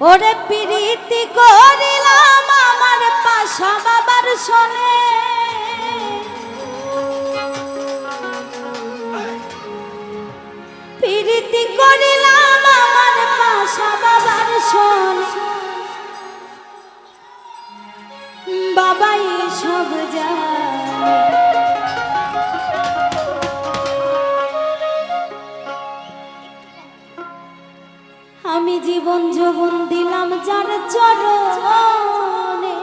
ওরে প্রীতি করিলাম আমার পাশা বাবার শোনে প্রীতি করি আমি জীবন যৌবন দিলাম যার চরণে।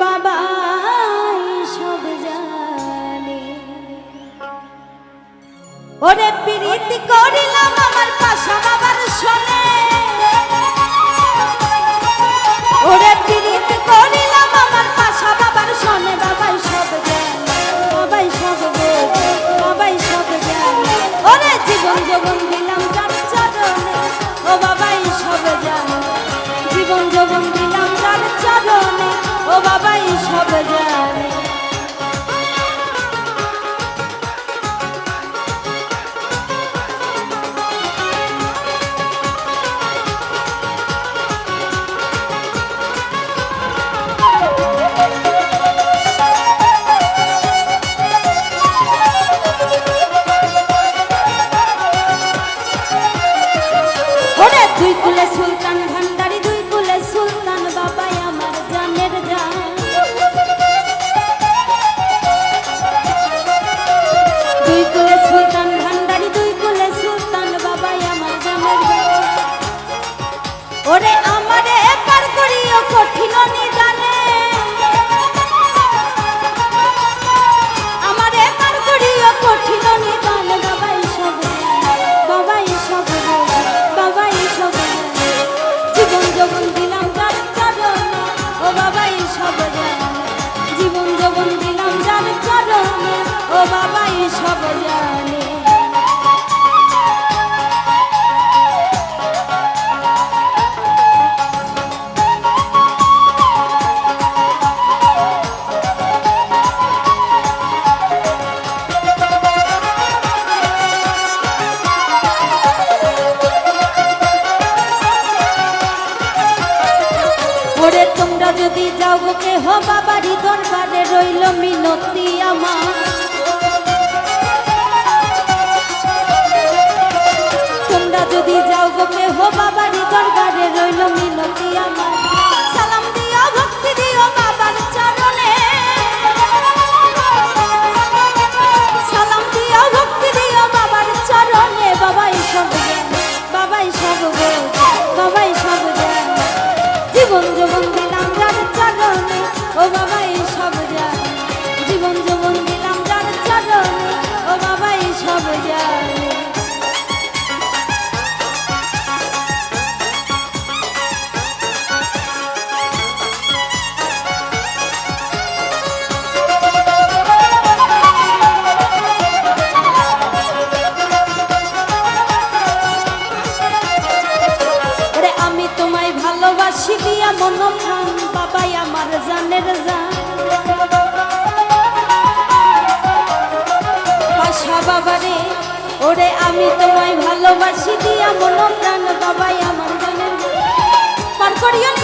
বাবা সব জানে। ওরে প্রীতি করিলাম আমার পাশা বাবার শোনে। বাবুকে হবা বাড়ি দরবারে রইল মিনতি আমার। আমি তোমায় ভালোবাসি দিয়া মনো প্রাণ বাবাই আমার গানের পার করিও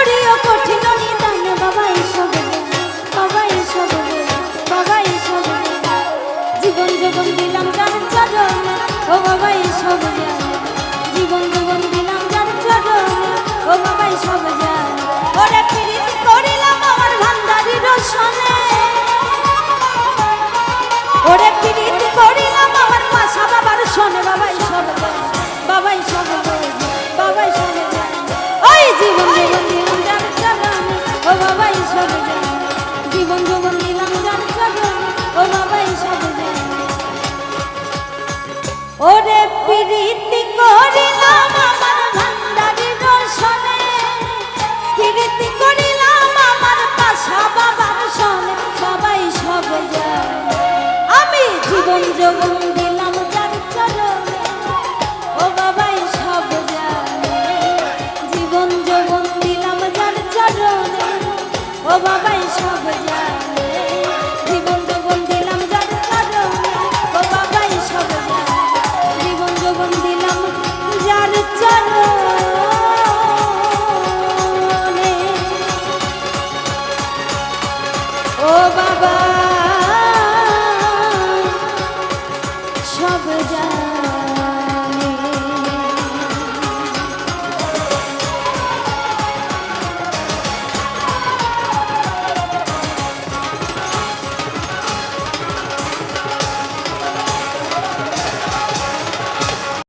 করিও কঠিন নিদান, বাবা এসব বাবা এসব বাবা এসব জীবন যখন দিলাম তার চরণ ও বাবা এসব জীবন ওরে প্রীতি করিল